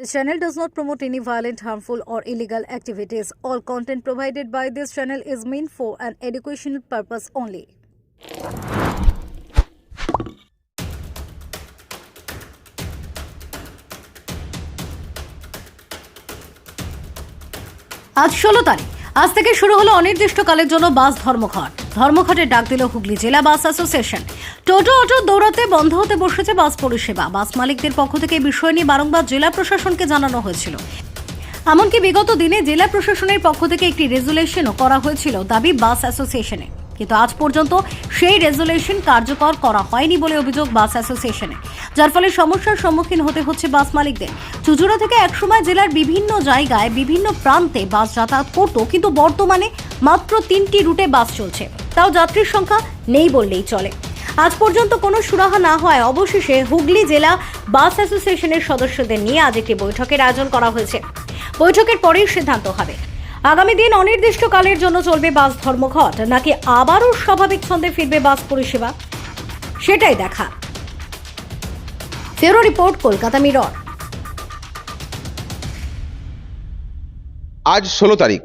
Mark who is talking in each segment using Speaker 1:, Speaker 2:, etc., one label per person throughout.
Speaker 1: This channel does not promote any violent, harmful, or illegal activities. All content provided by this channel is meant for an educational purpose only. আজ ষোলো তারিখ আজ থেকে শুরু হলো অনির্দিষ্টকালের জন্য বাস ধর্মঘট। ধর্মঘটে ডাক দিল হুগলি জেলা বাস অ্যাসোসিয়েশন। টোটো অটো দৌড়াতে বন্ধ হতে বসেছে বাস পরিষেবা। বাস মালিকদের পক্ষ থেকে এই বিষয় নিয়ে বারংবার জেলা প্রশাসনকে জানানো হয়েছিল। এমনকি বিগত দিনে জেলা প্রশাসনের পক্ষ থেকে একটি রেজুলেশনও করা হয়েছিল দাবি বাস অ্যাসোসিয়েশনে। কিন্তু আজ পর্যন্ত সেই রেজুলেশন কার্যকর করা হয়নি বলে অভিযোগ বাস অ্যাসোসিয়েশনে যার ফলে সমস্যার সম্মুখীন হতে হচ্ছে বাস মালিকদের। চুচুড়া থেকে একসময় জেলার বিভিন্ন জায়গায়, বিভিন্ন প্রান্তে বাস যাতায়াত করত, কিন্তু বর্তমানে মাত্র তিনটি রুটে বাস চলছে। তাও যাত্রীর সংখ্যা নেই বললেই চলে। আজ পর্যন্ত কোনো সুরাহা না হয় অবশেষে হুগলি জেলা বাস অ্যাসোসিয়েশনের সদস্যদের নিয়ে আজ একটি বৈঠকের আয়োজন করা হয়েছে। বৈঠকের পরেই সিদ্ধান্ত হবে। আগামী দিন অনির্দিষ্টকালের জন্য চলবে বাস ধর্মঘট। নাকি আবারও স্বাভাবিক ছন্দে ফিরবে বাস পরিষেবা? সেটাই দেখা। ফেরো রিপোর্ট, কলকাতা মিরর।
Speaker 2: আজ ষোলো তারিখ।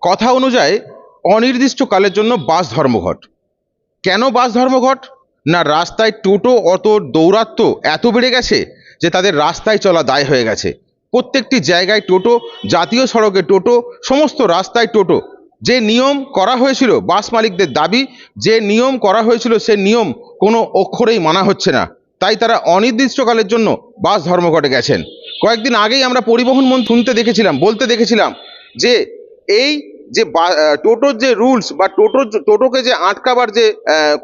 Speaker 2: কথা অনুযায়ী অনির্দিষ্টকালের জন্য বাস ধর্মঘট। কেন বাস ধর্মঘট? না রাস্তায় টোটো অত দৌরাত্ম্য এত বেড়ে গেছে যে তাদের রাস্তায় চলা দায় হয়ে গেছে। প্রত্যেকটি জায়গায় টোটো, জাতীয় সড়কে টোটো, সমস্ত রাস্তায় টোটো। যে নিয়ম করা হয়েছিল বাস মালিকদের দাবি, যে নিয়ম করা হয়েছিল সে নিয়ম কোনো অক্ষরেই মানা হচ্ছে না। তাই তারা অনির্দিষ্টকালের জন্য বাস ধর্মঘটে গেছেন। কয়েকদিন আগেই আমরা পরিবহন মন শুনতে দেখেছিলাম, বলতে দেখেছিলাম যে এই যে টোটোর যে রুলস বা টোটোর টোটোকে যে আটকাবার যে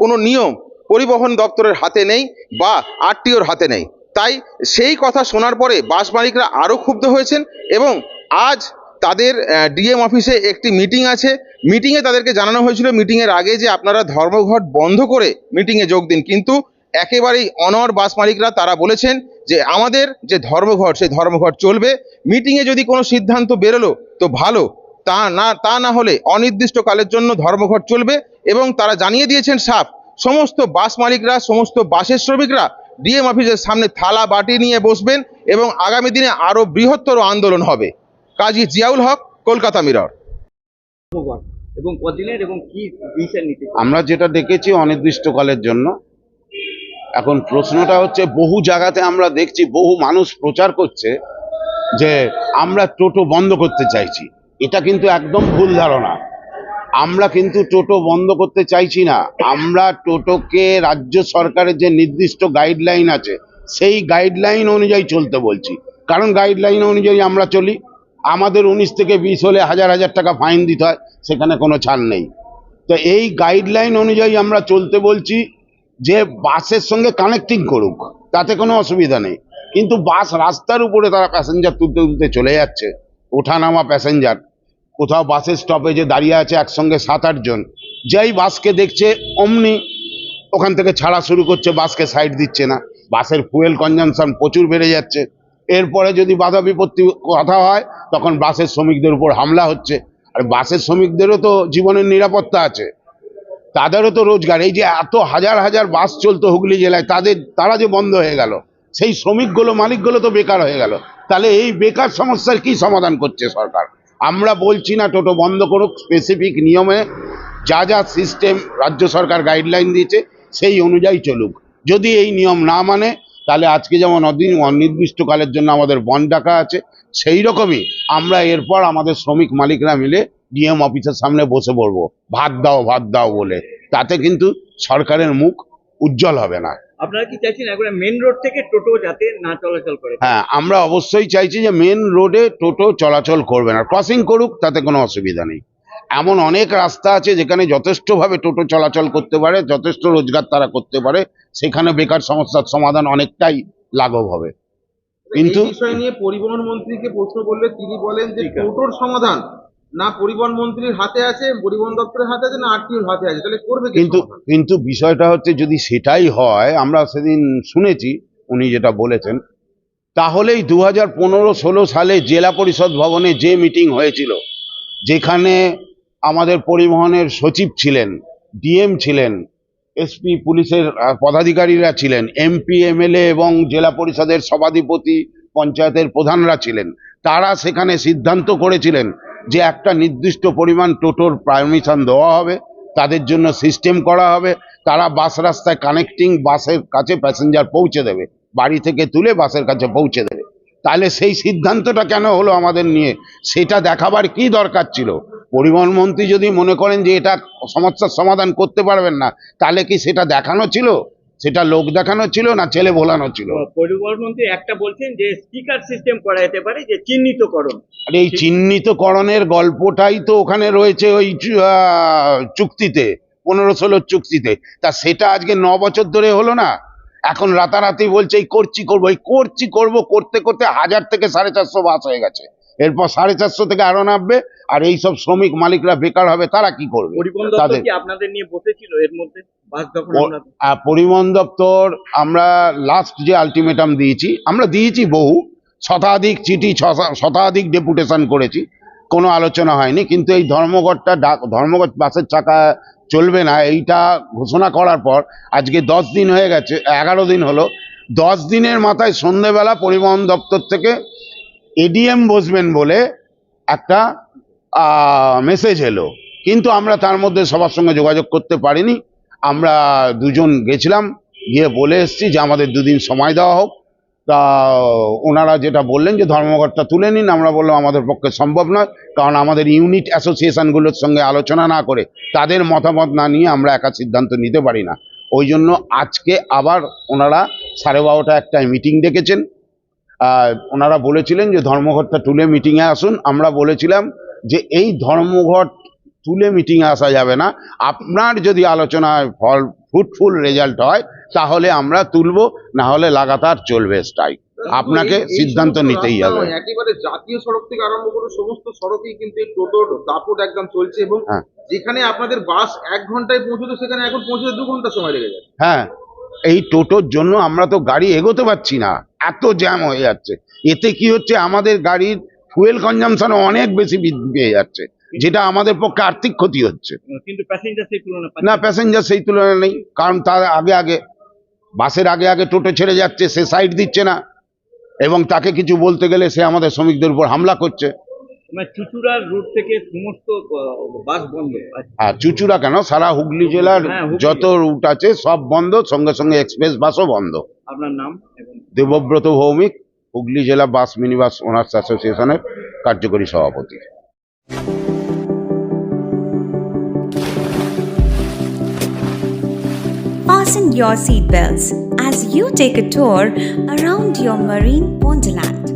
Speaker 2: কোনো নিয়ম পরিবহন দপ্তরের হাতে নেই বা আরটিওর হাতে নেই। তাই সেই কথা শোনার পরে বাস মালিকরা আরও ক্ষুব্ধ হয়েছেন এবং আজ তাদের ডিএম অফিসে একটি মিটিং আছে। মিটিংয়ে তাদেরকে জানানো হয়েছিল মিটিংয়ের আগে যে আপনারা ধর্মঘট বন্ধ করে মিটিংয়ে যোগ দিন। কিন্তু একেবারেই অনর বাস মালিকরা তারা বলেছেন যে আমাদের যে ধর্মঘট, সেই ধর্মঘট চলবে। মিটিংয়ে যদি কোনো সিদ্ধান্ত বেরোলো, তো ভালো। তা না তা না হলে অনির্দিষ্টকালের জন্য ধর্মঘট চলবে এবং তারা জানিয়ে দিয়েছেন সাফ। সমস্ত বাস মালিকরা, সমস্ত বাসের শ্রমিকরা ডিএম অফিসের সামনে থালা বাটি নিয়ে বসবেন এবং আগামী দিনে আরও বৃহত্তর আন্দোলন হবে। কাজী জিয়াউল হক কলকাতা মিরর।
Speaker 3: এবং কদিনের এবং কি নিতে
Speaker 4: আমরা যেটা দেখেছি অনির্দিষ্টকালের জন্য এখন প্রশ্নটা হচ্ছে বহু জায়গাতে আমরা দেখছি বহু মানুষ প্রচার করছে যে আমরা টোটো বন্ধ করতে চাইছি। এটা কিন্তু একদম ভুল ধারণা। আমরা কিন্তু টোটো বন্ধ করতে চাইছি না। আমরা টোটোকে রাজ্য সরকারের যে নির্দিষ্ট গাইডলাইন আছে, সেই গাইডলাইন অনুযায়ী চলতে বলছি। কারণ গাইডলাইন অনুযায়ী আমরা চলি। আমাদের উনিশ থেকে বিশ হলে হাজার হাজার টাকা ফাইন দিতে হয়, সেখানে কোনো ছাড় নেই। তো এই গাইডলাইন অনুযায়ী আমরা চলতে বলছি যে বাসের সঙ্গে কানেক্টিং করুক, তাতে কোনো অসুবিধা নেই। কিন্তু বাস রাস্তার উপরে তারা প্যাসেঞ্জার তুলতে তুলতে চলে যাচ্ছে, ওঠানামা প্যাসেঞ্জার কোথাও বাসের স্টপেজে দাঁড়িয়ে আছে একসঙ্গে সাত আটজন যেই বাসকে দেখছে, অমনি ওখান থেকে ছাড়া শুরু করছে, বাসকে সাইড দিচ্ছে না। বাসের ফুয়েল কনজামশন প্রচুর বেড়ে যাচ্ছে। এরপরে যদি বাধা বিপত্তি কথা হয়, তখন বাসের শ্রমিকদের উপর হামলা হচ্ছে। আর বাসের শ্রমিকদেরও তো জীবনের নিরাপত্তা আছে। তাদেরও তো রোজগার। এই যে এত হাজার হাজার বাস চলতো হুগলি জেলায়, তাদের, তারা যে বন্ধ হয়ে গেল, সেই শ্রমিকগুলো, মালিকগুলো তো বেকার হয়ে গেল। তাহলে এই বেকার সমস্যার কি সমাধান করছে সরকার? আমরা বলছি না টোটো বন্ধ করুক স্পেসিফিক নিয়মে যা যা সিস্টেম রাজ্য সরকার গাইডলাইন দিয়েছে, সেই অনুযায়ী চলুক। যদি এই নিয়ম না মানে তাহলে আজকে যেমন অদিন অনির্দিষ্টকালের জন্য আমাদের বন ডাকা আছে, সেই রকমই আমরা এরপর আমাদের শ্রমিক মালিকরা মিলে ডিএম অফিসের সামনে বসে পড়ব। ভাত দাও ভাত দাও বলে। তাতে কিন্তু সরকারের মুখ উজ্জ্বল হবে না।
Speaker 3: আপনারা কি চাইছেন একবারে মেন রোড থেকে টোটো যাতে না চলাচল করে?
Speaker 4: হ্যাঁ আমরা অবশ্যই চাইছি যে মেন রোডে টোটো চলাচল করবে না। ক্রসিং করুক তাতে কোনো অসুবিধা নেই। এমন অনেক রাস্তা আছে যেখানে যথেষ্টভাবে টোটো চলাচল করতে পারে যথেষ্ট রোজগার তারা করতে পারে সেখানে বেকার সমস্যার সমাধান অনেকটাই লাঘব হবে। কিন্তু
Speaker 5: বিষয় নিয়ে পরিবহন মন্ত্রীকে প্রশ্ন করলে তিনি বলেন যে টোটোর সমাধান না পরিবহন মন্ত্রীর হাতে আছে পরিবহন দপ্তরের হাতে আছে না আরটিওর হাতে আছে। তাহলে করবে
Speaker 4: কিন্তু কিন্তু বিষয়টা হচ্ছে যদি সেটাই হয় আমরা সেদিন শুনেছি উনি যেটা বলেছেন তাহলেই দু হাজার পনেরো ষোলো সালে জেলা পরিষদ ভবনে যে মিটিং হয়েছিল যেখানে আমাদের পরিবহনের সচিব ছিলেন ডিএম ছিলেন এসপি পুলিশের পদাধিকারীরা ছিলেন এমপি এমএলএ এবং জেলা পরিষদের সভাধিপতি পঞ্চায়েতের প্রধানরা ছিলেন তারা সেখানে সিদ্ধান্ত করেছিলেন যে একটা নির্দিষ্ট পরিমাণ টোটোর পারমিশন দেওয়া হবে, তাদের জন্য সিস্টেম করা হবে, তারা বাস রাস্তায় কানেক্টিং বাসের কাছে প্যাসেঞ্জার পৌঁছে দেবে, বাড়ি থেকে তুলে বাসের কাছে পৌঁছে দেবে। তাহলে সেই সিদ্ধান্তটা কেন হলো আমাদের নিয়ে? সেটা দেখাবার কি দরকার ছিল? পরিবহন মন্ত্রী যদি মনে করেন যে এটা সমস্যার সমাধান করতে পারবেন না, তাহলে কি সেটা দেখানো ছিল? সেটা লোক দেখানো ছিল না ছেলে ভোলানো ছিল।
Speaker 3: পরিবহন একটা বলছেন যে স্পিকার সিস্টেম করা যেতে পারে যে চিহ্নিতকরণ।
Speaker 4: আর এই চিহ্নিতকরণের গল্পটাই তো ওখানে রয়েছে ওই চুক্তিতে পনেরো ষোলোর চুক্তিতে। তা সেটা আজকে ন বছর ধরে হলো না? এখন রাতারাতি বলছে এই করছি করব এই করছি করব করতে করতে হাজার থেকে সাড়ে চারশো বাস হয়ে গেছে। এরপর সাড়ে চারশো থেকে আরও নামবে আর এই সব শ্রমিক মালিকরা বেকার হবে তারা কি করবে? তাদের
Speaker 3: আপনাদের নিয়ে বসেছিল এর মধ্যে?
Speaker 4: পরিবহন দপ্তর আমরা লাস্ট যে আলটিমেটাম দিয়েছি আমরা দিয়েছি বহু শতাধিক চিঠি শতাধিক ডেপুটেশন করেছি কোনো আলোচনা হয়নি কিন্তু এই ধর্মঘটটা ডাক- ধর্মঘট বাসের চাকা চলবে না এইটা ঘোষণা করার পর আজকে দশ দিন হয়ে গেছে এগারো দিন হলো দশ দিনের মাথায় সন্ধেবেলা পরিবহন দপ্তর থেকে এডিএম বসবেন বলে একটা মেসেজ এলো। কিন্তু আমরা তার মধ্যে সবার সঙ্গে যোগাযোগ করতে পারিনি। আমরা দুজন গেছিলাম, গিয়ে বলে এসেছি যে আমাদের দুদিন সময় দেওয়া হোক। তা, ওনারা যেটা বললেন যে ধর্মঘটটা তুলে নিন, আমরা বললাম আমাদের পক্ষে সম্ভব নয়, কারণ আমাদের ইউনিট অ্যাসোসিয়েশনগুলোর সঙ্গে আলোচনা না করে তাদের মতামত না নিয়ে আমরা একা সিদ্ধান্ত নিতে পারি না। ওই জন্য আজকে আবার ওনারা সাড়ে বারোটা একটায় মিটিং ডেকেছেন। ওনারা বলেছিলেন যে ধর্মঘটটা তুলে মিটিংয়ে আসুন। আমরা বলেছিলাম যে এই ধর্মঘট তুলে মিটিংয়ে আসা যাবে না। আপনার যদি আলোচনায় ফল ফ্রুটফুল রেজাল্ট হয় তাহলে আমরা তুলবো না হলে লাগাতার চলবে স্ট্রাইক আপনাকে সিদ্ধান্ত নিতেই হবে।
Speaker 5: একেবারে জাতীয় সড়ক থেকে আরম্ভ করে সমস্ত সড়কেই কিন্তু এই টোটোর দাপট একদম চলছে এবং
Speaker 4: হ্যাঁ।
Speaker 5: যেখানে আপনাদের বাস এক ঘন্টায় পৌঁছতো সেখানে এখন পৌঁছতে দু ঘণ্টা সময় লেগে যায়
Speaker 4: হ্যাঁ। এই টোটোর জন্য আমরা তো গাড়ি এগোতে পারছি না। এত জ্যাম হয়ে যাচ্ছে। এতে কি হচ্ছে? আমাদের গাড়ির ফুয়েল কনজামশন অনেক বেশি বৃদ্ধি পেয়ে যাচ্ছে। যেটা আমাদের পক্ষে আর্থিক ক্ষতি হচ্ছে। না প্যাসেঞ্জার সেই তুলনায় নেই। কারণ তার আগে আগে বাসের আগে আগে টোটো ছেড়ে যাচ্ছে সে সাইড দিচ্ছে না। এবং তাকে কিছু বলতে গেলে সে আমাদের শ্রমিকদের উপর হামলা করছে।
Speaker 3: চুচুড়ার রুট থেকে সমস্ত বাস বন্ধ।
Speaker 4: আর চুচুড়া কেন সারা হুগলি জেলার
Speaker 3: হ্যাঁ,
Speaker 4: যত রুট আছে সব বন্ধ সঙ্গে সঙ্গে এক্সপ্রেস বাসও বন্ধ
Speaker 3: আপনার নাম
Speaker 4: দেবব্রত ভৌমিক হুগলি জেলা বাস মিনিবাস ওনার্স অ্যাসোসিয়েশনের কার্যকরী সভাপতি
Speaker 6: Fasten your seatbelts as you take a tour around your marine wonderland.